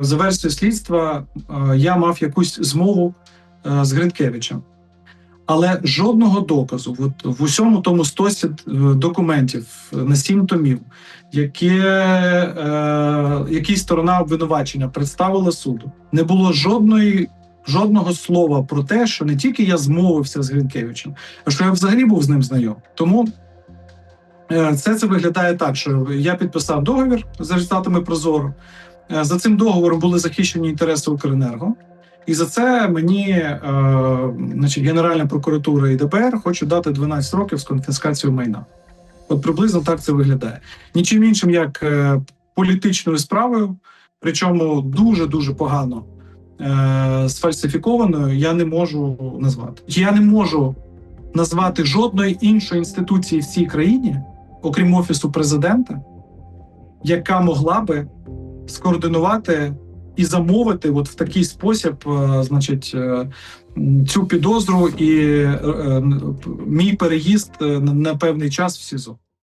За версією слідства е, я мав якусь змову е, з Гринкевичем. Але жодного доказу от, в усьому тому стосі е, документів на сім томів, які, е, які сторона обвинувачення представила суду, не було жодної, жодного слова про те, що не тільки я змовився з Гринкевичем, а що я взагалі був з ним знайом. Тому це це виглядає так, що я підписав договір за результатами Прозоро. Е, За цим договором були захищені інтереси Укренерго. І за це мені, е, значить, Генеральна прокуратура і ДБР хочуть дати 12 років з конфіскацією майна. От приблизно так це виглядає. Нічим іншим, як е, політичною справою, причому дуже дуже погано е, сфальсифікованою, я не можу назвати. Я не можу назвати жодної іншої інституції в цій країні, окрім офісу президента, яка могла би скоординувати і замовити от в такий спосіб, е, значить, е, цю підозру і е, мій переїзд на певний час в СІЗО.